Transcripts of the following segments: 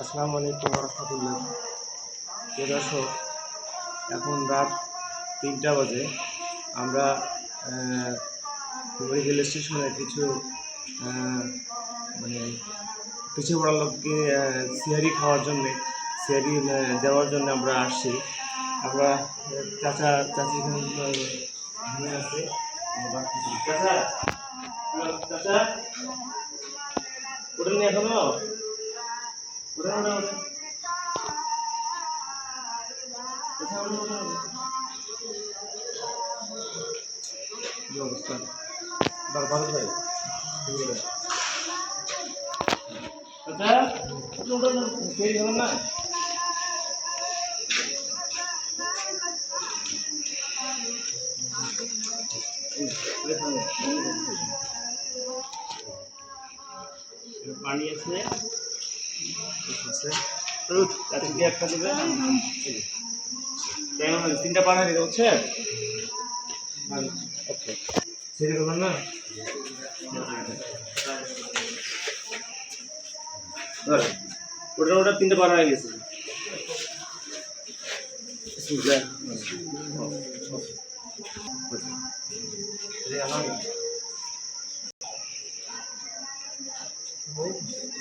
আসসালামু আলাইকুম রহমতুল্লাহ দর্শক, এখন রাত তিনটা বাজে। আমরা রেল স্টেশনে কিছু মানে পিছিয়ে পড়া লোককে সিহারি খাওয়ার জন্যে সিহারি দেওয়ার জন্য আমরা আসছি। আমরা, চাচা, চাচি আছে। চাচা চাচা এখনও? ওঠেন ওঠেন ওঠেন চাচা, ওঠেন, ওঠেন, ওঠেন। কি অবস্থা বার- ভালো ভাই চাচা ওঠেন, ওঠেন, ওঠেন। খেয়ে গেলেন না এই, এই খান, এই পানি আছে ঠিক আছে তাতে কি একটা দেবে তিনটা দিতে হচ্ছে ওকে সেটা করবেন না? ওটা ওটা তিনটা পাড়া হয়ে গেছে।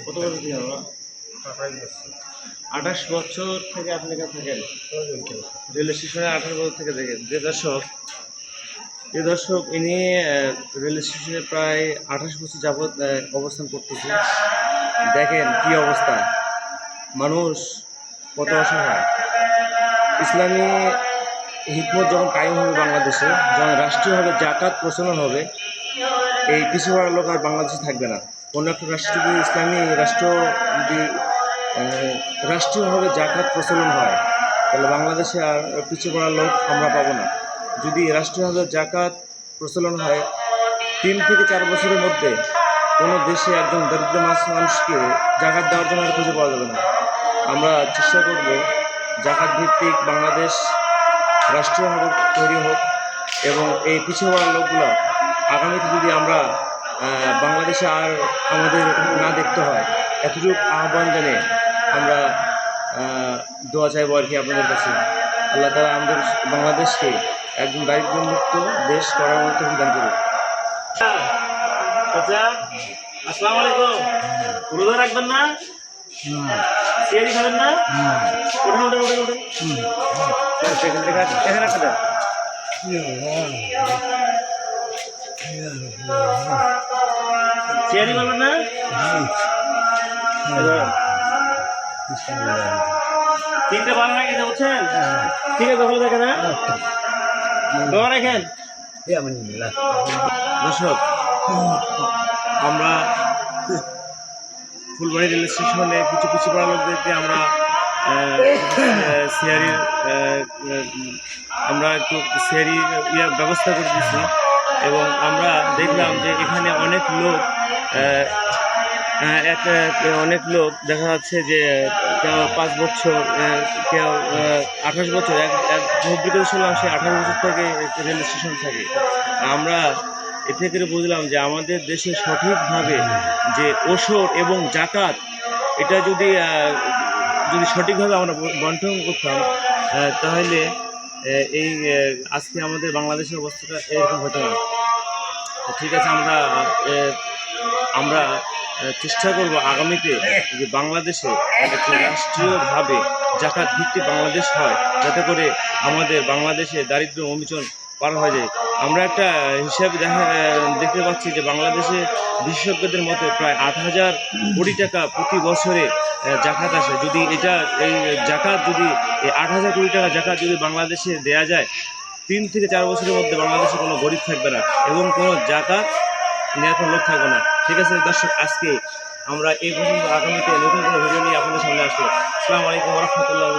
কত বছর আমরা? আঠাশ বছর থেকে আপনি থাকেন? রেল স্টেশনে আঠাশ বছর থেকে দেখেন যে দর্শক যে দর্শক, ইনি রেল স্টেশনে প্রায় আঠাশ বছর যাবৎ অবস্থান করতেছে। দেখেন কি অবস্থা। মানুষ কত অসহায়। ইসলামী হিকমত যখন কায়েম হবে বাংলাদেশে, যখন রাষ্ট্রীয়ভাবে জাকাত প্রচলন হবে, এই পিছিয়ে পড়া লোক আর বাংলাদেশে থাকবে না। কোনো একটা রাষ্ট্র যদি ইসলামী রাষ্ট্র যদি রাষ্ট্রীয়ভাবে জাকাত প্রচলন হয়, তাহলে বাংলাদেশে আর পিছিয়ে পড়া লোক আমরা পাবো না। যদি রাষ্ট্রীয়ভাবে জাকাত প্রচলন হয়, তিন থেকে চার বছরের মধ্যে কোনো দেশে একজন দরিদ্র মানুষ- মানুষকে জাকাত দেওয়ার জন্য আর খুঁজে পাওয়া যাবে না। আমরা চেষ্টা করব জাকাত ভিত্তিক বাংলাদেশ রাষ্ট্রীয়ভাবে তৈরি হোক এবং এই পিছিয়ে পড়া লোকগুলো আগামীতে যদি আমরা বাংলাদেশে আর আমাদের না দেখতে হয়, এতটুকু আহ্বান জানিয়ে আমরা দোয়া চাইব আর কি আপনাদের কাছে। আল্লাহ তালা আমাদের বাংলাদেশকে একদম দারিদ্র্যমুক্ত দেশ করার মতো বিধান করুক। আচ্ছা আসসালামু আলাইকুম। রোজা রাখবেন না? খাবেন না? ওঠেন ওঠেন ওঠেন ওঠেন এখানে রাখ- দেন সিয়ারি খাবেন না? তিনটে ভালো হয়ে বুঝছেন? ঠিক আছে ভালো দেখেন হ্যাঁ দোয়া রাখেন। দর্শক আমরা ফুলবাড়ি রেল স্টেশনে কিছু কিছু পড়া লোকদেরকে আমরা সিয়ারির আমরা একটু সিয়ারি ইয়ে ব্যবস্থা করে দিচ্ছি এবং আমরা দেখলাম যে এখানে অনেক লোক এক অনেক লোক দেখা যাচ্ছে যে কেউ পাঁচ বছর কেউ আঠাশ বছর, এক এক অভিজ্ঞতা শুনলাম সে আঠাশ বছর থেকে রেল স্টেশন থাকে। আমরা এ থেকে বুঝলাম যে আমাদের দেশে সঠিকভাবে যে ওষর এবং জাকাত এটা যদি যদি সঠিকভাবে আমরা বন্টন করতাম তাহলে এই আজকে আমাদের বাংলাদেশের অবস্থাটা এরকম হতো না। ঠিক আছে, আমরা আমরা চেষ্টা করব আগামীতে যে বাংলাদেশে একটা রাষ্ট্রীয়ভাবে জাকাত ভিত্তিক বাংলাদেশ হয়, যাতে করে আমাদের বাংলাদেশে দারিদ্র অমিচন পার হয়ে যায় আমরা একটা হিসাব দেখা, দেখতে পাচ্ছি যে বাংলাদেশে বিশেষজ্ঞদের মতে প্রায় আট হাজার কোটি টাকা প্রতি বছরে জাকাত আসে। যদি এটা, এই জাকাত যদি, এই আট হাজার কোটি টাকা জাকাত যদি বাংলাদেশে দেয়া যায়, তিন থেকে চার বছরের মধ্যে বাংলাদেশে কোনো গরিব থাকবে না এবং কোনো জাকাত কোনো লোক থাকবে না। ঠিক আছে? দর্শক, আজকে আমরা এই পর্যন্ত আগামীতে নতুন কোনো ভিডিও নিয়ে আপনাদের সামনে আসব। আসসালামু আলাইকুম রহমতুল্লাহ